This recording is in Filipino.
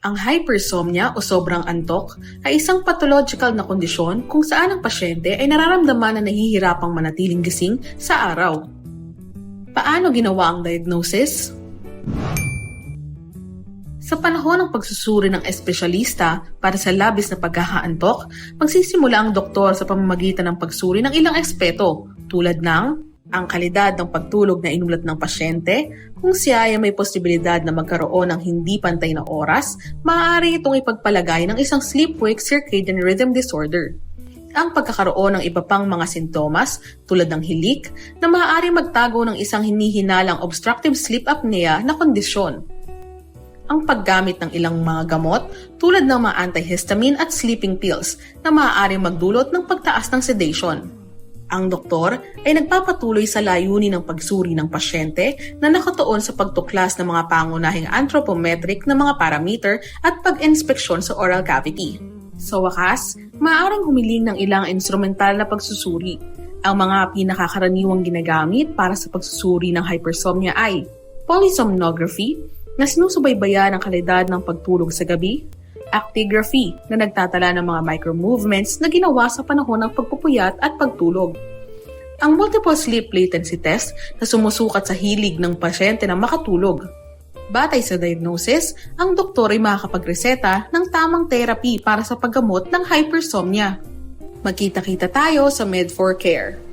Ang hypersomnia o sobrang antok ay isang pathological na kondisyon kung saan ang pasyente ay nararamdaman na nahihirapang manatiling gising sa araw. Paano ginawa ang diagnosis? Sa panahon ng pagsusuri ng espesyalista para sa labis na pagkakaantok, magsisimula ang doktor sa pamamagitan ng pagsuri ng ilang ekspeto tulad ng ang kalidad ng pagtulog na inulat ng pasyente, kung siya ay may posibilidad na magkaroon ng hindi pantay na oras, maaari itong ipagpalagay ng isang sleep-wake circadian rhythm disorder. Ang pagkakaroon ng iba pang mga sintomas tulad ng hilik na maaari magtago ng isang hinihinalang obstructive sleep apnea na kondisyon. Ang paggamit ng ilang mga gamot tulad ng mga antihistamine at sleeping pills na maaari magdulot ng pagtaas ng sedation. Ang doktor ay nagpapatuloy sa layunin ng pagsuri ng pasyente na nakatuon sa pagtuklas ng mga pangunahing anthropometric na mga parameter at pag-inspeksyon sa oral cavity. Sa wakas, maaaring humiling ng ilang instrumental na pagsusuri. Ang mga pinakakaraniwang ginagamit para sa pagsusuri ng hypersomnia ay polysomnography, na sinusubaybayan ang kalidad ng pagtulog sa gabi, actigraphy na nagtatala ng mga micro-movements na ginawa sa panahon ng pagpupuyat at pagtulog. Ang multiple sleep latency test na sumusukat sa hilig ng pasyente na makatulog. Batay sa diagnosis, ang doktor ay makakapagreseta ng tamang therapy para sa paggamot ng hypersomnia. Magkita-kita tayo sa Med4Care.